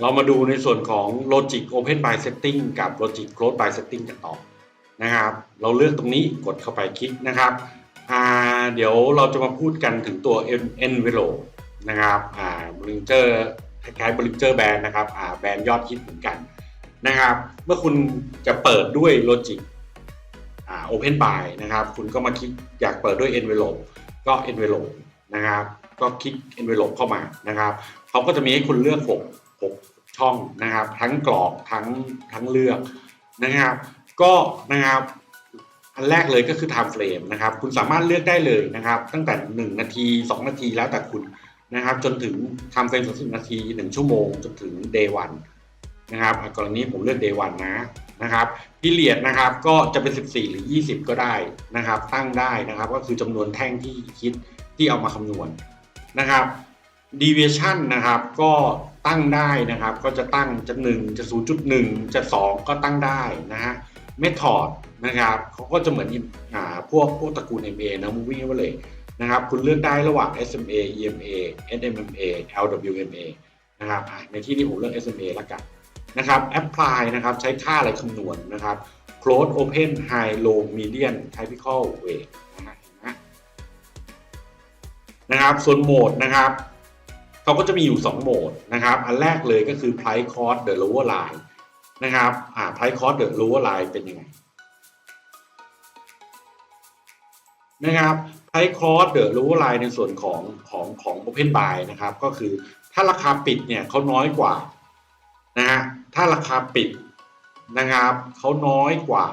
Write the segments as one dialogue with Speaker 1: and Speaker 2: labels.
Speaker 1: เรามาดูในส่วนของ Logic Open by Setting กับ Logic Close by Setting กันต่อนะครับ เราเลือกตรงนี้กดเข้าไปคลิกนะครับเดี๋ยวเราจะมาพูดกันถึงตัว Envelope นะครับอ่า Bollinger คล้ายๆ Bollinger Band นะครับแบรนด์ยอดฮิตเหมือนกันนะครับ เมื่อคุณจะเปิดด้วย Logic อ่า Open by นะครับ คุณก็มาคลิกอยากเปิดด้วย Envelope ก็ Envelope นะครับ ก็คลิก Envelope เข้ามานะครับเขาก็จะมีให้คุณเลือก 6 6 ช่องนะครับ ทั้งกรอกทั้งทั้งเลือกนะครับ ก็นะครับอันแรกเลยก็คือ time frame นะครับ คุณสามารถเลือกได้เลยนะครับ ตั้งแต่ 1 นาที 2 นาทีแล้วแต่คุณนะครับ จนถึง time frame 30 นาที 1 ชั่วโมง จนถึง day 1นะครับกรณีผมเลือก day 1นะนะครับพิเรียดนะครับก็จะเป็น 14 หรือ 20 ก็ได้นะครับ ตั้งได้นะครับ ก็คือจำนวนแท่งที่คิดที่เอามาคำนวณนะครับ deviation นะครับ ก็ ตั้งได้นะครับ ก็จะตั้งจะ1จะ0.1จะ2 ก็ตั้งได้นะฮะ method นะครับเขาก็จะเหมือนอ่าพวกพวกตระกูล MA นะ moving average นะครับ คุณเลือกได้ระหว่าง SMA EMA SMMA LWMA นะครับในที่นี้ผมเลือก SMA ละกันนะครับ apply นะครับใช้ค่าอะไรคำนวณนนะครับ close open high low median typical weight นะครับส่วนโหมดนะครับ เขาก็จะมีอยู่ 2 โหมดนะครับ อันแรกเลยก็คือ price cost the lower line นะครับอ่า price cost the lower line เป็นยังไงนะครับ price cost the lower line ในส่วนของของของ open buy นะครับ ก็คือถ้าราคาปิดเนี่ยเขาน้อยกว่านะฮะถ้าราคาปิดนะครับเขาน้อยกว่า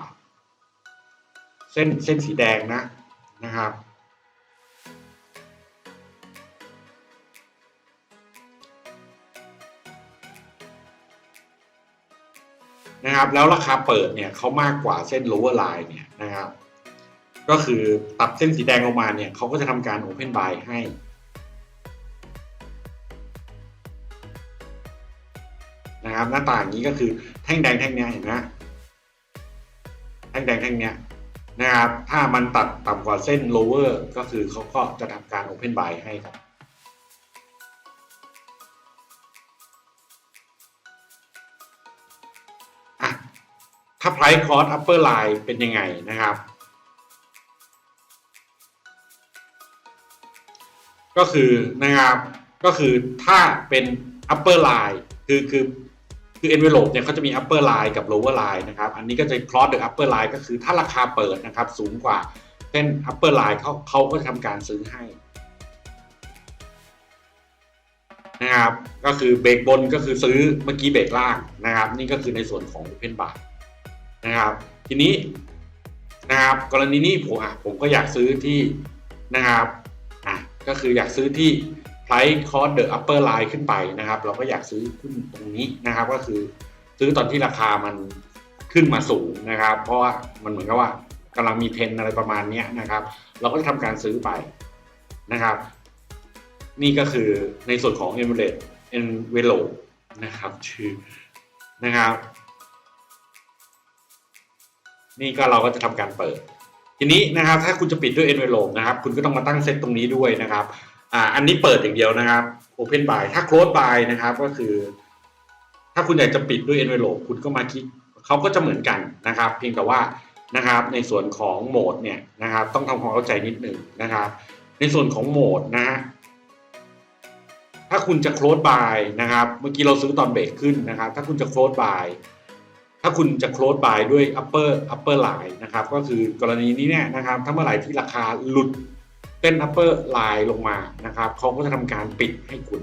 Speaker 1: เส้นเส้นสีแดงนะนะครับ นะครับ แล้วราคาเปิดเนี่ยเขามากกว่าเส้น lower line เนี่ยนะครับ ก็คือตัดเส้นสีแดงออกมาเนี่ยเขาก็จะทำการ open buy ให้นะครับหน้าต่างนี้ก็คือแท่งแดงแท่งเนี้ยเห็นไหมแท่งแดงแท่งเนี้ยนะครับ ถ้ามันตัดต่ำกว่าเส้น lower ก็คือเขาก็จะทำการ open buy ให้ครับ ถ้า price cost upper line เป็นยังไงนะครับ ก็คือนะครับก็คือถ้าเป็น upper line คือคือคือ envelope เนี่ยเขาจะมี upper line กับ lower line นะครับ อันนี้ก็จะ cross the upper line ก็คือถ้าราคาเปิดนะครับ สูงกว่าเส้น upper line เขาเขาก็ทำการซื้อให้นะครับ ก็คือเบรกบนก็คือซื้อเมื่อกี้เบรกล่างนะครับ นี่ก็คือในส่วนของ Open Buy นะครับ ทีนี้นะครับกรณีนี้ผมอะผมก็อยากซื้อที่นะครับอะก็คืออยากซื้อที่ price cost the upper line ขึ้นไปนะครับ เราก็อยากซื้อขึ้นตรงนี้นะครับ ก็คือซื้อตอนที่ราคามันขึ้นมาสูงนะครับ เพราะว่ามันเหมือนกับว่ากำลังมีเทรนอะไรประมาณนี้นะครับ เราก็จะทำการซื้อไปนะครับ นี่ก็คือในส่วนของ e m i r a t e Envelope นะครับชื่อนะครับ นี่ก็เราก็จะทำการเปิด ทีนี้นะครับถ้าคุณจะปิดด้วย Envelope นะครับ คุณก็ต้องมาตั้งเซตตรงนี้ด้วยนะครับอ่าอันนี้เปิดอย่างเดียวนะครับ Open Buy ถ้า Close Buy นะครับก็คือ ถ้าคุณอยากจะปิดด้วย Envelope คุณก็มาคลิกเขาก็จะเหมือนกันนะครับ เพียงแต่ว่านะครับในส่วนของโหมดเนี่ยนะครับ ต้องทำความเข้าใจนิดหนึ่งนะครับ ในส่วนของโหมดนะฮะถ้าคุณจะ close buy นะครับ เมื่อกี้เราซื้อตอนเบรกขึ้นนะครับ ถ้าคุณจะ close buy ถ้าคุณจะ close buy ด้วย upper upper line นะครับ ก็คือกรณีนี้เนี่ยนะครับ ถ้าเมื่อไหร่ที่ราคาหลุดเส้น upper line ลงมานะครับเขาก็จะทำการปิดให้คุณ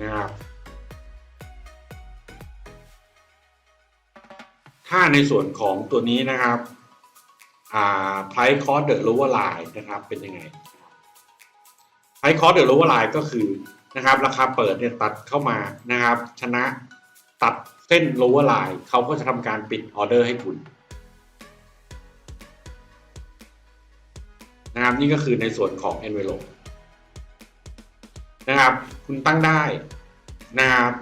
Speaker 1: นะครับถ้าในส่วนของตัวนี้นะครับอ่า price cost the lower line นะครับ เป็นยังไง price cost the lower line ก็คือนะครับราคาเปิดเนี่ยตัดเข้ามานะครับ ชนะตัดเส้น lower line เขาก็จะทำการปิดออเดอร์ให้คุณนะครับนี่ก็คือในส่วนของ envelope นะครับ คุณตั้งได้นะครับ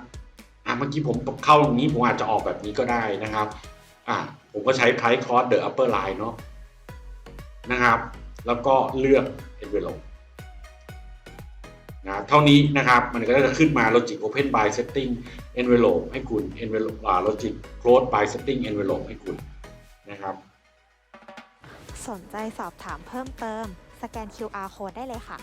Speaker 1: อะเมื่อกี้ผมเข้าตรงนี้ผมอาจจะออกแบบนี้ก็ได้นะครับอะผมก็ใช้ price cost the upper line เนาะนะครับ แล้วก็เลือก envelope นะเท่านี้นะครับมันก็จะขึ้นมา logic open by setting envelope ให้คุณ envelope logic close by setting envelope ให้คุณนะครับ
Speaker 2: สนใจสอบถามเพิ่มเติม สแกน QR code ได้เลยค่ะ